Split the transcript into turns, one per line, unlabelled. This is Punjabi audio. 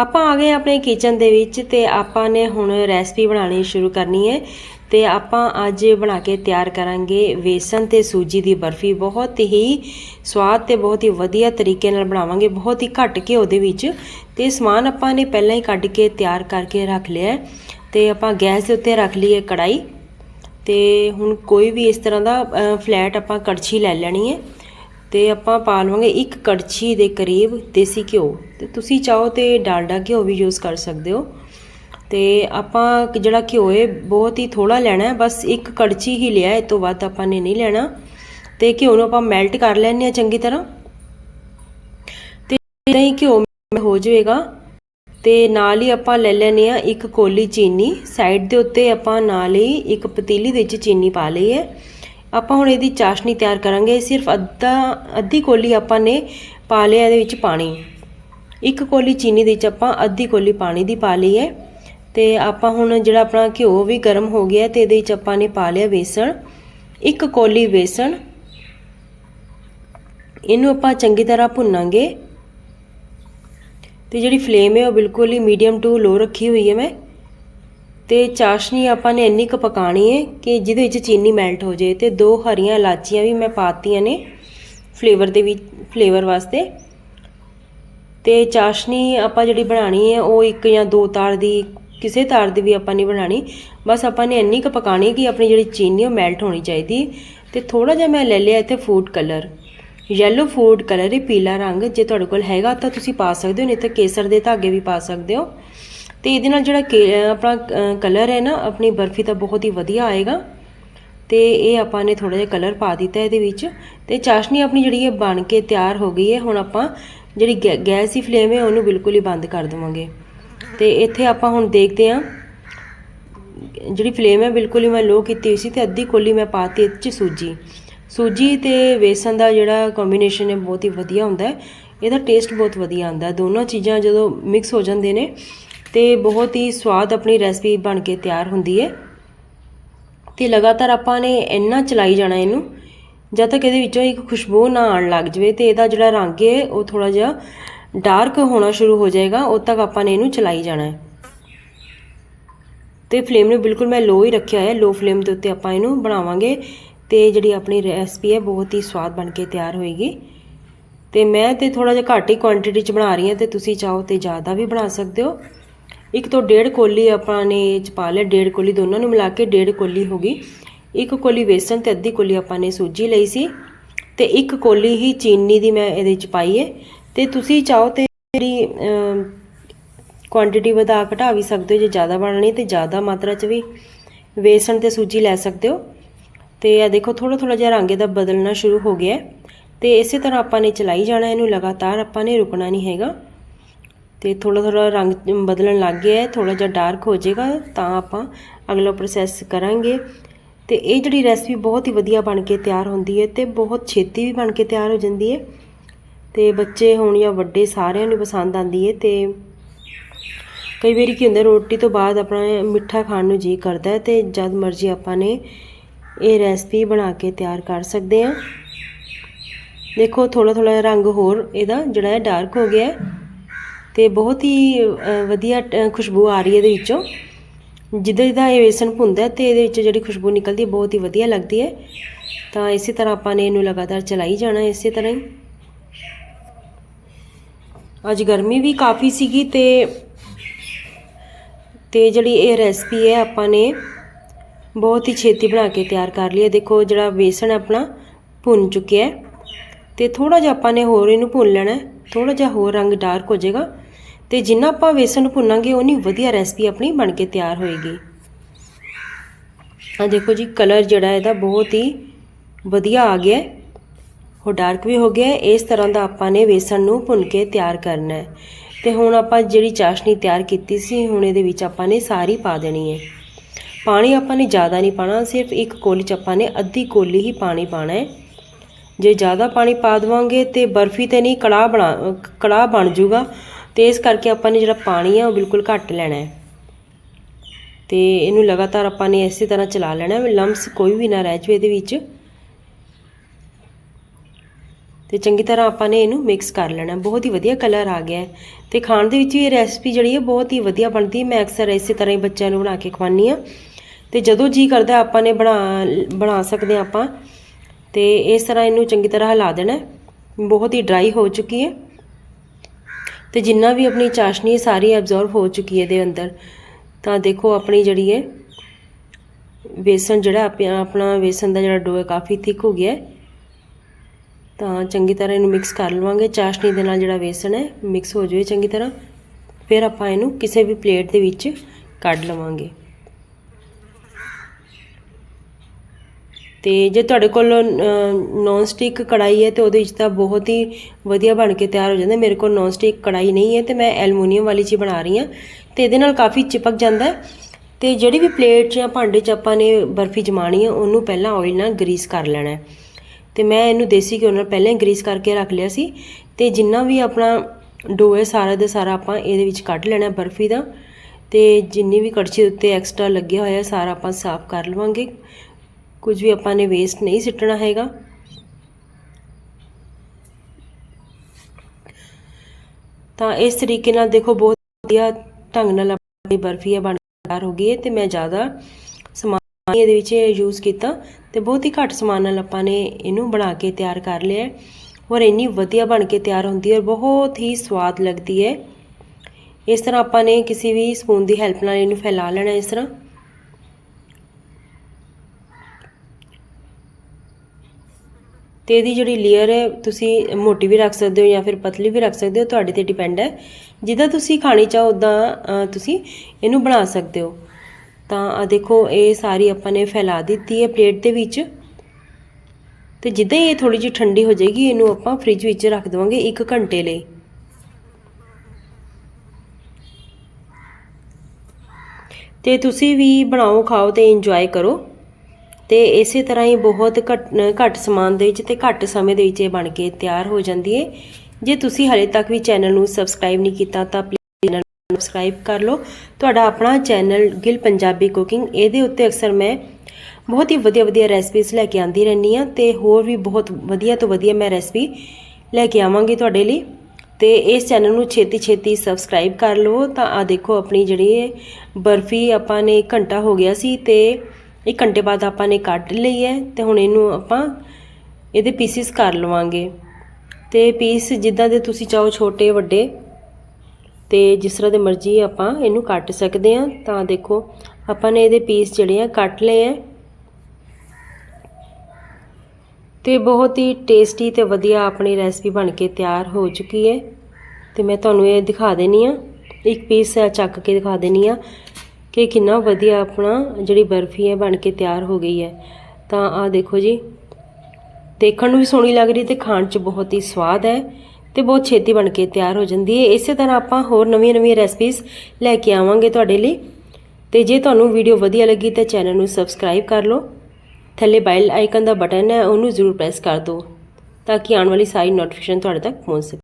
ਆਪਾਂ ਆ ਗਏ ਆਪਣੇ ਕਿਚਨ ਦੇ ਵਿੱਚ ਤੇ ਆਪਾਂ ਨੇ ਹੁਣ ਰੈਸਪੀ ਬਣਾਉਣੀ ਸ਼ੁਰੂ ਕਰਨੀ ਹੈ ਤੇ ਆਪਾਂ ਅੱਜ ਬਣਾ ਕੇ ਤਿਆਰ ਕਰਾਂਗੇ ਵੇਸਣ ਤੇ ਸੂਜੀ ਦੀ ਬਰਫੀ। ਬਹੁਤ ਹੀ ਸਵਾਦ ਤੇ ਬਹੁਤ ਹੀ ਵਧੀਆ ਤਰੀਕੇ ਨਾਲ ਬਣਾਵਾਂਗੇ, ਬਹੁਤ ਹੀ ਘੱਟ ਕੇ ਉਹਦੇ ਵਿੱਚ। ਤੇ ਸਮਾਨ ਆਪਾਂ ਨੇ ਪਹਿਲਾਂ ਹੀ ਕੱਢ ਕੇ ਤਿਆਰ ਕਰਕੇ ਰੱਖ ਲਿਆ ਹੈ ਤੇ ਆਪਾਂ ਗੈਸ ਦੇ ਉੱਤੇ ਰੱਖ ਲਈ ਹੈ ਕੜਾਈ ਤੇ ਹੁਣ ਕੋਈ ਵੀ ਇਸ ਤਰ੍ਹਾਂ ਦਾ ਫਲੈਟ ਆਪਾਂ ਕੜਛੀ ਲੈ ਲੈਣੀ ਹੈ। ਤੇ ਆਪਾਂ ਪਾ ਲਵਾਂਗੇ ਇੱਕ ਕੜਛੀ ਦੇ ਕਰੀਬ ਦੇਸੀ ਘਿਓ। ਤੇ ਤੁਸੀਂ ਚਾਹੋ ਤੇ ਡਾਲਡਾ ਘਿਓ ਵੀ ਯੂਜ਼ ਕਰ ਸਕਦੇ ਹੋ। ਤੇ ਆਪਾਂ ਜਿਹੜਾ ਘਿਓ ਹੈ ਬਹੁਤ ਹੀ ਥੋੜਾ ਲੈਣਾ ਹੈ, ਬਸ ਇੱਕ ਕੜਛੀ ਹੀ ਲਿਆ, ਇਹ ਤੋਂ ਵੱਧ ਆਪਾਂ ਨੇ ਨਹੀਂ ਲੈਣਾ। ਤੇ ਘਿਓ ਨੂੰ ਆਪਾਂ ਮੈਲਟ ਕਰ ਲੈਣੇ ਆ ਚੰਗੀ ਤਰ੍ਹਾਂ। ਤੇ ਇਦਾਂ ਹੀ ਘਿਓ ਹੋ ਜਾਏਗਾ ਤੇ ਨਾਲ ਹੀ ਆਪਾਂ ਲੈ ਲੈਣੇ ਆ ਇੱਕ ਕੋਲੀ ਚੀਨੀ। ਸਾਈਡ ਦੇ ਉੱਤੇ ਆਪਾਂ ਨਾਲ ਹੀ ਇੱਕ ਪਤੀਲੀ ਦੇ ਵਿੱਚ ਚੀਨੀ ਪਾ ਲਈ ਹੈ। ਆਪਾਂ ਹੁਣ ਇਹਦੀ ਚਾਸ਼ਨੀ ਤਿਆਰ ਕਰਾਂਗੇ। ਸਿਰਫ ਅੱਧਾ, ਅੱਧੀ ਕੋਲੀ ਆਪਾਂ ਨੇ ਪਾ ਲਿਆ, ਇਹਦੇ ਵਿੱਚ ਪਾਣੀ। ਇੱਕ ਕੋਲੀ ਚੀਨੀ ਦੇ ਵਿੱਚ ਆਪਾਂ ਅੱਧੀ ਕੋਲੀ ਪਾਣੀ ਦੀ ਪਾ ਲਈ ਹੈ। ਤੇ ਆਪਾਂ ਹੁਣ ਜਿਹੜਾ ਆਪਣਾ ਘਿਓ ਵੀ ਗਰਮ ਹੋ ਗਿਆ ਤੇ ਇਹਦੇ ਵਿੱਚ ਆਪਾਂ ਨੇ ਪਾ ਲਿਆ ਵੇਸਣ। ਇੱਕ ਕੋਲੀ ਵੇਸਣ। ਇਹਨੂੰ ਆਪਾਂ ਚੰਗੀ ਤਰ੍ਹਾਂ ਭੁੰਨਾਂਗੇ। ਤੇ ਜਿਹੜੀ ਫਲੇਮ ਹੈ ਉਹ ਬਿਲਕੁਲ ਹੀ ਮੀਡੀਅਮ ਟੂ ਲੋ ਰੱਖੀ ਹੋਈ ਹੈ ਮੈਂ। ਤੇ ਚਾਸ਼ਨੀ ਆਪਾਂ ਨੇ ਇੰਨੀ ਕੁ ਪਕਾਣੀ ਹੈ ਕਿ ਜਿਹਦੇ ਵਿੱਚ ਚੀਨੀ ਮੈਲਟ ਹੋ ਜਾਏ ਤੇ ਦੋ ਹਰੀਆਂ ਇਲਾਚੀਆਂ ਵੀ ਮੈਂ ਪਾਤੀਆਂ ਨੇ ਫਲੇਵਰ ਦੇ ਵਿੱਚ ਫਲੇਵਰ ਵਾਸਤੇ। ਤੇ ਚਾਸ਼ਨੀ ਆਪਾਂ ਜਿਹੜੀ ਬਣਾਣੀ ਹੈ ਉਹ ਇੱਕ ਜਾਂ ਦੋ ਤਾਰ ਦੀ, ਕਿਸੇ ਤਾਰ ਦੀ ਵੀ ਆਪਾਂ ਨਹੀਂ ਬਣਾਣੀ। ਬਸ ਆਪਾਂ ਨੇ ਇੰਨੀ ਕੁ ਪਕਾਣੀ ਕਿ ਆਪਣੀ ਜਿਹੜੀ ਚੀਨੀ ਉਹ ਮੈਲਟ ਹੋਣੀ ਚਾਹੀਦੀ। ਤੇ ਥੋੜਾ ਜਿਹਾ ਮੈਂ ਲੈ ਲਿਆ ਇੱਥੇ food colour yellow food colour ਇਹ ਪੀਲਾ ਰੰਗ। ਜੇ ਤੁਹਾਡੇ ਕੋਲ ਹੈਗਾ ਤਾਂ ਤੁਸੀਂ ਪਾ ਸਕਦੇ ਹੋ, ਨਹੀਂ ਤਾਂ ਕੇਸਰ ਦੇ ਧਾਗੇ ਵੀ ਪਾ ਸਕਦੇ ਹੋ। ਤੇ ਇਹਦੇ ਨਾਲ ਜਿਹੜਾ ਕੇ- ਆਪਣਾ ਕਲਰ ਹੈ ਨਾ, ਆਪਣੀ ਬਰਫੀ ਤਾਂ ਬਹੁਤ ਹੀ ਵਧੀਆ ਆਏਗਾ। ਤੇ ਇਹ ਆਪਾਂ ਨੇ ਥੋੜਾ ਜਿਹਾ ਕਲਰ ਪਾ ਦਿੱਤਾ ਇਹਦੇ ਵਿੱਚ। ਤੇ ਚਾਸ਼ਨੀ ਆਪਣੀ ਜਿਹੜੀ ਹੈ ਬਣ ਕੇ ਤਿਆਰ ਹੋ ਗਈ ਹੈ, ਹੁਣ ਆਪਾਂ ਜਿਹੜੀ ਗੈ- ਗੈਸ ਦੀ ਫਲੇਮ ਹੈ, ਉਹਨੂੰ ਬਿਲਕੁਲ ਹੀ ਬੰਦ ਕਰ ਦੇਵਾਂਗੇ। ਤੇ ਇੱਥੇ ਆਪਾਂ ਹੁਣ ਦੇਖਦੇ ਹਾਂ, ਜਿਹੜੀ ਫਲੇਮ ਹੈ, ਬਿਲਕੁਲ ਹੀ ਮੈਂ ਲੋ ਕੀਤੀ ਹੋਈ ਸੀ ਤੇ ਅੱਧੀ ਕੋਲੀ ਮੈਂ ਪਾਤੀ ਇਹ 'ਚ ਸੂਜੀ। ਸੂਜੀ ਤੇ ਵੇਸਣ ਦਾ ਜਿਹੜਾ ਕੰਬੀਨੇਸ਼ਨ ਹੈ, ਬਹੁਤ ਹੀ ਵਧੀਆ ਹੁੰਦਾ ਹੈ। ਇਹਦਾ ਟੇਸਟ ਬਹੁਤ ਵਧੀਆ ਆਉਂਦਾ ਦੋਨੋਂ ਚੀਜ਼ਾਂ ਜਦੋਂ ਮਿਕਸ ਹੋ ਜਾਂਦੇ ਨੇ ਤੇ ਬਹੁਤ ਹੀ ਸਵਾਦ ਆਪਣੀ ਰੈਸਪੀ ਬਣ ਕੇ ਤਿਆਰ ਹੁੰਦੀ ਹੈ। ਤੇ ਲਗਾਤਾਰ ਆਪਾਂ ਨੇ ਇੰਨਾ ਚਲਾਈ ਜਾਣਾ ਇਹਨੂੰ, ਜਦ ਤੱਕ ਇਹਦੇ ਵਿੱਚੋਂ ਇੱਕ ਖੁਸ਼ਬੂ ਨਾ ਆਉਣ ਲੱਗ ਜਵੇ ਤੇ ਇਹਦਾ ਜਿਹੜਾ ਰੰਗ ਹੈ, ਉਹ ਥੋੜਾ ਜਿਹਾ ਡਾਰਕ ਹੋਣਾ ਸ਼ੁਰੂ ਹੋ ਜਾਏਗਾ, ਉਦ ਤੱਕ ਆਪਾਂ ਨੇ ਇਹਨੂੰ ਚਲਾਈ ਜਾਣਾ ਹੈ। ਤੇ ਫਲੇਮ ਨੂੰ ਬਿਲਕੁਲ ਮੈਂ ਲੋ ਹੀ ਰੱਖਿਆ ਹੈ ਲੋ ਫਲੇਮ ਦੇ ਉੱਤੇ ਆਪਾਂ ਇਹਨੂੰ ਬਣਾਵਾਂਗੇ ਤੇ ਜਿਹੜੀ ਆਪਣੀ ਰੈਸਪੀ ਹੈ, ਬਹੁਤ ਹੀ ਸਵਾਦ ਬਣ ਕੇ ਤਿਆਰ ਹੋਏਗੀ। ਤੇ ਮੈਂ ਤੇ ਥੋੜਾ ਜਿਹਾ ਘੱਟ ਹੀ ਕੁਆਂਟੀਟੀ ਚ ਬਣਾ ਰਹੀ ਹਾਂ ਤੇ ਤੁਸੀਂ ਚਾਹੋ ਤੇ ਜ਼ਿਆਦਾ ਵੀ ਬਣਾ ਸਕਦੇ ਹੋ। ਇੱਕ ਤੋਂ ਡੇਢ ਕੋਲੀ ਆਪਾਂ ਨੇ ਇਹ 'ਚ ਪਾ ਲਿਆ, ਡੇਢ ਕੋਲੀ ਦੋਨਾਂ ਨੂੰ ਮਿਲਾ ਕੇ ਡੇਢ ਕੋਲੀ ਹੋ ਗਈ। ਇੱਕ ਕੋਲੀ ਵੇਸਣ ਤੇ ਅੱਧੀ ਕੋਲੀ ਆਪਾਂ ਨੇ ਸੂਜੀ ਲਈ ਸੀ ਤੇ ਇੱਕ ਕੋਲੀ ਹੀ ਚੀਨੀ ਦੀ ਮੈਂ ਇਹਦੇ 'ਚ ਪਾਈ ਹੈ ਤੇ ਤੁਸੀਂ ਚਾਹੋ ਤੇ ਜਿਹੜੀ ਕੁਆਂਟੀਟੀ ਵਧਾ ਘਟਾ ਵੀ ਸਕਦੇ ਹੋ, ਜੇ ਜ਼ਿਆਦਾ ਬਣਨੀ ਤੇ ਜ਼ਿਆਦਾ ਮਾਤਰਾ 'ਚ ਵੀ ਵੇਸਣ ਤੇ ਸੂਜੀ ਲੈ ਸਕਦੇ ਹੋ। ਤੇ ਇਹ ਦੇਖੋ ਥੋੜਾ ਥੋੜਾ ਜਿਹਾ ਰੰਗ ਇਹਦਾ ਬਦਲਣਾ ਸ਼ੁਰੂ ਹੋ ਗਿਆ। ਹੈ ਤੇ ਇਸੇ ਤਰ੍ਹਾਂ ਆਪਾਂ ਨੇ ਚਲਾਈ ਜਾਣਾ ਇਹਨੂੰ ਲਗਾਤਾਰ, ਆਪਾਂ ਨੇ ਰੁਕਣਾ ਨਹੀਂ ਹੈਗਾ। ਤੇ ਥੋੜਾ ਥੋੜਾ ਰੰਗ ਬਦਲਣ ਲੱਗ ਗਿਆ ਹੈ ਥੋੜਾ ਜਿਹਾ ਡਾਰਕ ਹੋ ਜਾਏਗਾ, ਤਾਂ ਆਪਾਂ ਅਗਲਾ ਪ੍ਰੋਸੈਸ ਕਰਾਂਗੇ। ਤੇ ਇਹ ਜਿਹੜੀ ਰੈਸਪੀ ਬਹੁਤ ਹੀ ਵਧੀਆ ਬਣ ਕੇ ਤਿਆਰ ਹੁੰਦੀ ਹੈ ਤੇ ਬਹੁਤ ਛੇਤੀ ਵੀ ਬਣ ਕੇ ਤਿਆਰ ਹੋ ਜਾਂਦੀ ਹੈ। ਤੇ ਬੱਚੇ ਹੋਣ ਜਾਂ ਵੱਡੇ ਸਾਰਿਆਂ ਨੂੰ ਪਸੰਦ ਆਉਂਦੀ ਹੈ ਤੇ ਕਈ ਵਾਰੀ ਕੀ ਹੁੰਦਾ, ਰੋਟੀ ਤੋਂ ਬਾਅਦ ਆਪਣਾ ਮਿੱਠਾ ਖਾਣ ਨੂੰ ਜੀ ਕਰਦਾ ਹੈ ਤੇ ਜਦ ਮਰਜ਼ੀ ਆਪਾਂ ਨੇ ਇਹ ਰੈਸਪੀ ਬਣਾ ਕੇ ਤਿਆਰ ਕਰ ਸਕਦੇ ਹਾਂ। ਦੇਖੋ ਥੋੜਾ ਥੋੜਾ ਰੰਗ ਹੋਰ ਇਹਦਾ ਜਿਹੜਾ ਹੈ ਡਾਰਕ ਹੋ ਗਿਆ ਹੈ। ਤੇ ਬਹੁਤ ਹੀ ਵਧੀਆ ਟ- ਖੁਸ਼ਬੂ ਆ ਰਹੀ ਹੈ ਇਹਦੇ ਵਿੱਚੋਂ। ਜਿੱਦਾਂ ਜਿੱਦਾਂ ਇਹ ਵੇਸਣ ਭੁੰਦਾ ਹੈ ਤੇ ਇਹਦੇ ਵਿੱਚੋਂ ਜਿਹੜੀ ਖੁਸ਼ਬੂ ਨਿਕਲਦੀ ਹੈ, ਬਹੁਤ ਹੀ ਵਧੀਆ ਲੱਗਦੀ ਹੈ। ਤਾਂ ਇਸੇ ਤਰ੍ਹਾਂ ਆਪਾਂ ਨੇ ਇਹਨੂੰ ਲਗਾਤਾਰ ਚਲਾਈ ਜਾਣਾ ਇਸੇ ਤਰ੍ਹਾਂ ਹੀ। ਅੱਜ ਗਰਮੀ ਵੀ ਕਾਫੀ ਸੀਗੀ ਤੇ ਤੇ ਜਿਹੜੀ ਇਹ ਰੈਸਪੀ ਹੈ ਆਪਾਂ ਨੇ ਬਹੁਤ ਹੀ ਛੇਤੀ ਬਣਾ ਕੇ ਤਿਆਰ ਕਰ ਲਈ ਹੈ। ਦੇਖੋ, ਜਿਹੜਾ ਵੇਸਣ ਆਪਣਾ ਭੁੰਨ ਚੁੱਕਿਆ ਹੈ ਤੇ ਥੋੜਾ ਜਿਹਾ ਆਪਾਂ ਨੇ ਹੋਰ ਇਹਨੂੰ ਭੁੰਨ ਲੈਣਾ ਹੈ। ਥੋੜਾ ਜਿਹਾ ਹੋਰ ਰੰਗ ਡਾਰਕ ਹੋ ਜਾਏਗਾ ਤੇ ਜਿੰਨਾ ਆਪਾਂ ਵੇਸਣ ਭੁੰਨਾਂਗੇ ਉਨੀ ਵਧੀਆ ਰੈਸਪੀ ਆਪਣੀ ਬਣ ਕੇ ਤਿਆਰ ਹੋਏਗੀ। ਆ ਦੇਖੋ ਜੀ ਕਲਰ ਜਿਹੜਾ ਇਹਦਾ ਬਹੁਤ ਹੀ ਵਧੀਆ ਆ ਗਿਆ ਉਹ ਡਾਰਕ ਵੀ ਹੋ ਗਿਆ ਇਸ ਤਰ੍ਹਾਂ ਦਾ ਆਪਾਂ ਨੇ ਵੇਸਣ ਨੂੰ ਭੁੰਨ ਕੇ ਤਿਆਰ ਕਰਨਾ ਹੈ। ਤੇ ਹੁਣ ਆਪਾਂ ਜਿਹੜੀ ਚਾਸ਼ਨੀ ਤਿਆਰ ਕੀਤੀ ਸੀ, ਹੁਣ ਇਹਦੇ ਵਿੱਚ ਆਪਾਂ ਨੇ ਸਾਰੀ ਪਾ ਦੇਣੀ ਹੈ। ਪਾਣੀ ਆਪਾਂ ਨੇ ਜ਼ਿਆਦਾ ਨਹੀਂ ਪਾਣਾ ਸਿਰਫ ਇੱਕ ਕੋਲੀ ਚ ਆਪਾਂ ਨੇ ਅੱਧੀ ਕੋਲੀ ਹੀ ਪਾਣੀ ਪਾਣਾ ਹੈ। ਜੇ ਜ਼ਿਆਦਾ ਪਾਣੀ ਪਾ ਦਵਾਂਗੇ ਤੇ ਬਰਫੀ ਤੇ ਨਹੀਂ, ਕੜਾਹ ਬਣਾ, ਕੜਾਹ ਬਣ ਜਾਊਗਾ ਤੇ ਇਸ ਕਰਕੇ ਆਪਾਂ ਨੇ ਜਿਹੜਾ ਪਾਣੀ ਆ ਉਹ ਬਿਲਕੁਲ ਘੱਟ ਲੈਣਾ ਹੈ। ਤੇ ਇਹਨੂੰ ਲਗਾਤਾਰ ਆਪਾਂ ਨੇ ਇਸੇ ਤਰ੍ਹਾਂ ਚਲਾ ਲੈਣਾ ਹੈ। ਲੰਮਸ ਕੋਈ ਵੀ ਨਾ ਰਹਿ ਜਾਵੇ ਇਹਦੇ ਵਿੱਚ। ਤੇ ਚੰਗੀ ਤਰ੍ਹਾਂ ਆਪਾਂ ਨੇ ਇਹਨੂੰ ਮਿਕਸ ਕਰ ਲੈਣਾ ਬਹੁਤ ਹੀ ਵਧੀਆ ਕਲਰ ਆ ਗਿਆ ਹੈ। ਤੇ ਖਾਣ ਦੇ ਵਿੱਚ ਵੀ ਇਹ ਰੈਸਪੀ ਜਿਹੜੀ ਹੈ ਬਹੁਤ ਹੀ ਵਧੀਆ ਬਣਦੀ ਮੈਂ ਅਕਸਰ ਇਸੇ ਤਰ੍ਹਾਂ ਹੀ ਬੱਚਿਆਂ ਨੂੰ ਬਣਾ ਕੇ ਖਵਾਉਂਦੀ ਆ ਤੇ ਜਦੋਂ ਜੀ ਕਰਦਾ ਆਪਾਂ ਨੇ ਬਣਾ ਬਣਾ ਸਕਦੇ ਹਾਂ ਆਪਾਂ। ਤੇ ਇਸ ਤਰ੍ਹਾਂ ਇਹਨੂੰ ਚੰਗੀ ਤਰ੍ਹਾਂ ਹਿਲਾ ਦੇਣਾ ਬਹੁਤ ਹੀ ਡਰਾਈ ਹੋ ਚੁੱਕੀ ਹੈ। ਤੇ ਜਿੰਨਾ ਵੀ ਆਪਣੀ ਚਾਸ਼ਨੀ ਸਾਰੀ ਐਬਜ਼ੌਰਬ ਹੋ ਚੁੱਕੀ ਹੈ ਇਹਦੇ ਅੰਦਰ। ਤਾਂ ਦੇਖੋ ਆਪਣੀ ਜਿਹੜੀ ਹੈ, ਵੇਸਣ ਜਿਹੜਾ ਆਪਣਾ ਵੇਸਣ ਦਾ ਜਿਹੜਾ ਡੋ ਹੈ, ਕਾਫੀ ਥਿਕ ਹੋ ਗਿਆ ਤਾਂ ਚੰਗੀ ਤਰ੍ਹਾਂ ਇਹਨੂੰ ਮਿਕਸ ਕਰ ਲਵਾਂਗੇ। ਚਾਸ਼ਨੀ ਦੇ ਨਾਲ ਜਿਹੜਾ ਵੇਸਣ ਹੈ ਮਿਕਸ ਹੋ ਜਾਵੇ ਚੰਗੀ ਤਰ੍ਹਾਂ। ਫਿਰ ਆਪਾਂ ਇਹਨੂੰ ਕਿਸੇ ਵੀ ਪਲੇਟ ਦੇ ਵਿੱਚ ਕੱਢ ਲਵਾਂਗੇ। ਤੇ ਜੇ ਤੁਹਾਡੇ ਕੋਲ ਨੌਨ ਸਟਿਕ ਕੜਾਈ ਹੈ ਤੇ ਉਹਦੇ ਵਿੱਚ ਤਾਂ ਬਹੁਤ ਹੀ ਵਧੀਆ ਬਣ ਕੇ ਤਿਆਰ ਹੋ ਜਾਂਦਾ। ਮੇਰੇ ਕੋਲ ਨੌਨ ਸਟਿਕ ਕੜਾਈ ਨਹੀਂ ਹੈ ਤੇ ਮੈਂ ਐਲੂਮੀਨੀਅਮ ਵਾਲੀ ਚ ਬਣਾ ਰਹੀ ਹਾਂ ਤੇ ਇਹਦੇ ਨਾਲ ਕਾਫੀ ਚਿਪਕ ਜਾਂਦਾ ਹੈ। ਤੇ ਜਿਹੜੀ ਵੀ ਪਲੇਟ 'ਚ ਜਾਂ ਭਾਂਡੇ 'ਚ ਆਪਾਂ ਨੇ ਬਰਫੀ ਜਮਾਣੀ ਹੈ, ਉਹਨੂੰ ਪਹਿਲਾਂ ਆਇਲ ਨਾਲ ਗਰੀਸ ਕਰ ਲੈਣਾ ਹੈ। ਤੇ ਮੈਂ ਇਹਨੂੰ ਦੇਸੀ ਘਿਓ ਨਾਲ ਪਹਿਲਾਂ ਹੀ ਗਰੀਸ ਕਰਕੇ ਰੱਖ ਲਿਆ ਸੀ। ਤੇ ਜਿੰਨਾ ਵੀ ਆਪਣਾ ਡੋ ਹੈ, ਸਾਰਾ ਦਾ ਸਾਰਾ ਆਪਾਂ ਇਹਦੇ ਵਿੱਚ ਕੱਢ ਲੈਣਾ ਬਰਫੀ ਦਾ। ਤੇ ਜਿੰਨੀ ਵੀ ਕੜਛੀ ਉੱਤੇ ਐਕਸਟਰਾ ਲੱਗਿਆ ਹੋਇਆ ਸਾਰਾ ਆਪਾਂ ਸਾਫ਼ ਕਰ ਲਵਾਂਗੇ। ਕੁਝ ਵੀ ਆਪਾਂ ਨੇ ਵੇਸਟ ਨਹੀਂ ਸਿੱਟਣਾ ਹੈਗਾ। ਤਾਂ ਇਸ ਤਰੀਕੇ ਨਾਲ ਦੇਖੋ ਬਹੁਤ ਵਧੀਆ ਢੰਗ ਨਾਲ ਆਪਣੀ ਬਰਫੀ ਹੈ ਬਣ ਤਿਆਰ ਹੋ ਗਈ ਹੈ ਤੇ ਮੈਂ ਜ਼ਿਆਦਾ ਸਮਾਨ ਇਹਦੇ ਵਿੱਚ ਯੂਜ਼ ਕੀਤਾ ਤੇ ਬਹੁਤ ਹੀ ਘੱਟ ਸਮਾਨ ਨਾਲ ਆਪਾਂ ਨੇ ਇਹਨੂੰ ਬਣਾ ਕੇ ਤਿਆਰ ਕਰ ਲਿਆ ਔਰ ਇੰਨੀ ਵਧੀਆ ਬਣ ਕੇ ਤਿਆਰ ਹੁੰਦੀ ਹੈ ਬਹੁਤ ਹੀ ਸਵਾਦ ਲੱਗਦੀ ਹੈ। ਇਸ ਤਰ੍ਹਾਂ ਆਪਾਂ ਨੇ ਕਿਸੇ ਵੀ ਸਪੂਨ ਦੀ ਹੈਲਪ ਨਾਲ ਇਹਨੂੰ ਫੈਲਾ ਲੈਣਾ ਇਸ ਤਰ੍ਹਾਂ। ਤੇ ਇਹਦੀ ਜਿਹੜੀ ਲੇਅਰ ਹੈ, ਤੁਸੀਂ ਮੋਟੀ ਵੀ ਰੱਖ ਸਕਦੇ ਹੋ ਜਾਂ ਫਿਰ ਪਤਲੀ ਵੀ ਰੱਖ ਸਕਦੇ ਹੋ, ਤੁਹਾਡੇ ਤੇ ਡਿਪੈਂਡ ਹੈ। ਜਿੱਦਾਂ ਤੁਸੀਂ ਖਾਣੀ ਚਾਹੋ ਉਦਾਂ ਤੁਸੀਂ ਇਹਨੂੰ ਬਣਾ ਸਕਦੇ ਹੋ। ਤਾਂ ਆ ਦੇਖੋ, ਇਹ ਸਾਰੀ ਆਪਾਂ ਨੇ ਫੈਲਾ ਦਿੱਤੀ ਹੈ ਪਲੇਟ ਦੇ ਵਿੱਚ। ਤੇ ਜਿੱਦਾਂ ਹੀ ਇਹ ਥੋੜੀ ਜਿਹੀ ਠੰਡੀ ਹੋ ਜਾਏਗੀ, ਇਹਨੂੰ ਆਪਾਂ ਫ੍ਰਿਜ ਵਿੱਚ ਰੱਖ ਦੇਵਾਂਗੇ 1 ਘੰਟੇ ਲਈ। ਤੇ ਤੁਸੀਂ ਵੀ ਬਣਾਓ, ਖਾਓ ਤੇ ਇੰਜੋਏ ਕਰੋ। ਤੇ ਇਸੇ ਤਰ੍ਹਾਂ ਹੀ ਬਹੁਤ ਘੱਟ ਘੱਟ ਸਮਾਨ ਦੇ ਵਿੱਚ ਤੇ ਘੱਟ ਸਮੇਂ ਦੇ ਵਿੱਚ ਇਹ ਬਣ ਕੇ ਤਿਆਰ ਹੋ ਜਾਂਦੀ ਹੈ। ਜੇ ਤੁਸੀਂ ਹਲੇ ਤੱਕ ਵੀ ਚੈਨਲ ਨੂੰ ਸਬਸਕ੍ਰਾਈਬ ਨਹੀਂ ਕੀਤਾ ਤਾਂ ਪਲੀਜ਼ ਚੈਨਲ ਨੂੰ ਸਬਸਕ੍ਰਾਈਬ ਕਰ ਲਓ। ਤੁਹਾਡਾ ਆਪਣਾ ਚੈਨਲ ਗਿਲ ਪੰਜਾਬੀ ਕੁਕਿੰਗ, ਇਹਦੇ ਉੱਤੇ ਅਕਸਰ ਮੈਂ ਬਹੁਤ ਹੀ ਵਧੀਆ ਵਧੀਆ ਰੈਸਪੀਜ਼ ਲੈ ਕੇ ਆਂਦੀ ਰਹਿੰਦੀ ਆ ਤੇ ਹੋਰ ਵੀ ਬਹੁਤ ਵਧੀਆ ਤੋਂ ਵਧੀਆ ਮੈਂ ਰੈਸਪੀ ਲੈ ਕੇ ਆਵਾਂਗੀ ਤੁਹਾਡੇ ਲਈ। ਤੇ ਇਸ ਚੈਨਲ ਨੂੰ ਛੇਤੀ ਛੇਤੀ ਸਬਸਕ੍ਰਾਈਬ ਕਰ ਲਵੋ ਤਾਂ ਆ ਦੇਖੋ ਆਪਣੀ ਜਿਹੜੀ ਬਰਫੀ ਆਪਾਂ ਨੇ ਘੰਟਾ ਹੋ ਗਿਆ ਸੀ ਤੇ ਇੱਕ ਘੰਟੇ ਬਾਅਦ ਆਪਾਂ ਨੇ ਕੱਢ ਲਈ ਹੈ ਤੇ ਹੁਣ ਇਹਨੂੰ ਆਪਾਂ ਇਹਦੇ ਪੀਸਿਸ ਕਰ ਲਵਾਂਗੇ। ਤੇ ਪੀਸ ਜਿੱਦਾਂ ਦੇ ਤੁਸੀਂ ਚਾਹੋ ਛੋਟੇ, ਵੱਡੇ, ਤੇ ਜਿਸ ਤਰ੍ਹਾਂ ਦੇ ਮਰਜ਼ੀ ਆਪਾਂ ਇਹਨੂੰ ਕੱਟ ਸਕਦੇ ਆ ਤਾਂ ਦੇਖੋ, ਆਪਾਂ ਨੇ ਇਹਦੇ ਪੀਸ ਜਿਹੜੇ ਆ ਕੱਟ ਲਏ ਆ ਤੇ ਬਹੁਤ ਹੀ ਟੇਸਟੀ ਤੇ ਵਧੀਆ ਆਪਣੀ ਰੈਸਪੀ ਬਣ ਕੇ ਤਿਆਰ ਹੋ ਚੁੱਕੀ ਹੈ। ਤੇ ਮੈਂ ਤੁਹਾਨੂੰ ਇਹ ਦਿਖਾ ਦੇਣੀ ਆ ਇੱਕ ਪੀਸ ਚੱਕ ਕੇ ਦਿਖਾ ਦੇਣੀ ਆ ਕਿ ਕਿੰਨਾ ਵਧੀਆ ਆਪਣਾ ਜਿਹੜੀ ਬਰਫੀ ਹੈ ਬਣ ਕੇ ਤਿਆਰ ਹੋ ਗਈ ਹੈ। ਤਾਂ ਆ ਦੇਖੋ ਜੀ, ਦੇਖਣ ਨੂੰ ਵੀ ਸੋਹਣੀ ਲੱਗ ਰਹੀ ਤੇ ਖਾਣ 'ਚ ਬਹੁਤ ਹੀ ਸਵਾਦ ਹੈ ਤੇ ਬਹੁਤ ਛੇਤੀ ਬਣ ਕੇ ਤਿਆਰ ਹੋ ਜਾਂਦੀ ਹੈ। ਇਸੇ ਤਰ੍ਹਾਂ ਆਪਾਂ ਹੋਰ ਨਵੀਆਂ-ਨਵੀਆਂ ਰੈਸਪੀਜ਼ ਲੈ ਕੇ ਆਵਾਂਗੇ ਤੁਹਾਡੇ ਲਈ। ਤੇ ਜੇ ਤੁਹਾਨੂੰ ਵੀਡੀਓ ਵਧੀਆ ਲੱਗੀ ਤਾਂ ਚੈਨਲ ਨੂੰ ਸਬਸਕ੍ਰਾਈਬ ਕਰ ਲਓ। ਥੱਲੇ ਬੈਲ ਆਈਕਨ ਦਾ ਬਟਨ ਹੈ, ਉਹਨੂੰ ਜ਼ਰੂਰ ਪ੍ਰੈਸ ਕਰ ਦਿਓ ਤਾਂ ਕਿ ਆਉਣ ਵਾਲੀ ਸਾਰੀ ਨੋਟੀਫਿਕੇਸ਼ਨ ਤੁਹਾਡੇ ਤੱਕ ਪਹੁੰਚ ਸਕੇ।